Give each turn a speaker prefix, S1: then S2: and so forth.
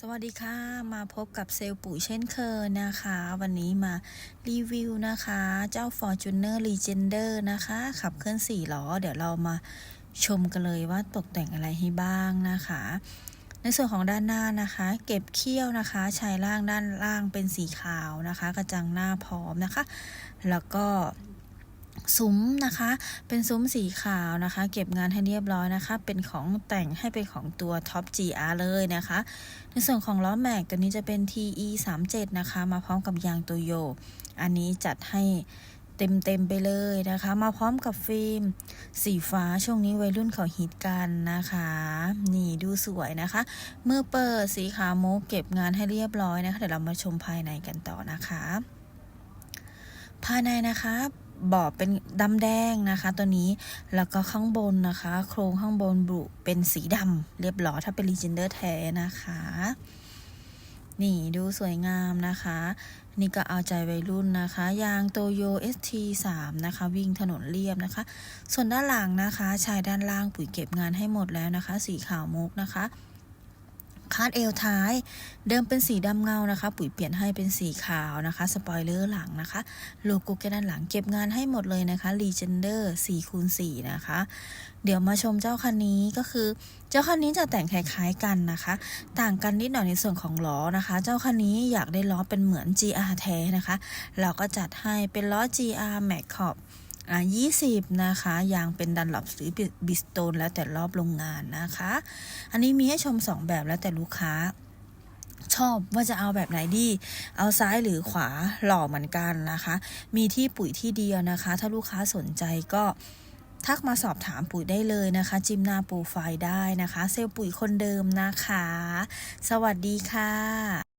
S1: สวัสดีค่ะ มาพบกับเซลล์ปุ๋ยเช่นเคยนะคะ วันนี้มารีวิวนะคะ เจ้า Fortuner Legender นะคะ ขับเคลื่อน4ล้อ เดี๋ยวเรามาชมกันเลยว่าตกแต่งอะไรให้บ้างนะคะ ในส่วนของด้านหน้านะคะ เก็บเขี้ยวนะคะชายล่างด้านล่างเป็นสีขาวนะคะ กระจังหน้าพร้อมนะคะ แล้วก็ ซุ้มนะคะ เป็นซุ้มสีขาวนะคะ เก็บงานให้เรียบร้อยนะคะ เป็นของแต่งให้เป็นของตัว Top GR เลยนะคะ ในส่วนของล้อแม็กตัวนี้จะเป็น TE 3 7นะคะ มาพร้อมกับยางโตโย อันนี้จัดให้เต็มเต็มๆไปเลยนะคะ มาพร้อมกับฟิล์มสีฟ้าช่วงนี้วัยรุ่นเขาฮิตกันนะคะ นี่ดูสวยนะคะเมื่อเปิดสีขาวมุกเก็บงานให้เรียบร้อยนะคะ เดี๋ยวเรามาชมภายในกันต่อนะคะ ภายในนะคะ บอบเป็นดำแดงนะคะตัวนี้แล้วก็ข้างบนนะคะ โครงข้างบนบุเป็นสีดำเรียบร้อยถ้าเป็น Legender แท้นะคะ นี่ดูสวยงามนะคะ นี่ก็เอาใจวัยรุ่นนะคะ ยางโตโย ST3 นะคะ วิ่งถนนเรียบนะคะ ส่วนด้านหลังนะคะ ชายด้านล่างปุ๋ยเก็บงานให้หมดแล้วนะคะ สีขาวมุกนะคะ คาดเอวท้าย เดิมเป็นสีดำเงานะคะ ปุ๋ยเปลี่ยนให้เป็นสีขาวนะคะ สปอยเลอร์หลังนะคะ โลโก้แกด้านหลังเก็บงานให้หมดเลยนะคะ Legender 4คูณ4นะคะ เดี๋ยวมาชมเจ้าคันนี้ก็คือ เจ้าคันนี้จะแต่งคล้ายๆกันนะคะ ต่างกันนิดหน่อยในส่วนของล้อนะคะ เจ้าคันนี้อยากได้ล้อเป็นเหมือน GR แท้นะคะ เราก็จัดให้เป็นล้อ GR Max Corp อ่า20นะคะยางเป็นดันหลับหรือบิสโตนแล้วแต่รอบโรงงานนะคะ อันนี้มีให้ชม2แบบแล้วแต่ลูกค้าชอบว่าจะเอาแบบไหนดี เอาซ้ายหรือขวาหล่อเหมือนกันนะคะ มีที่ปุ๋ยที่เดียวนะคะ ถ้าลูกค้าสนใจก็ทักมาสอบถามปุ๋ยได้เลยนะคะ จิมนาโปรไฟล์ได้นะคะ เซลล์ปุ๋ยคนเดิมนะคะ สวัสดีค่ะ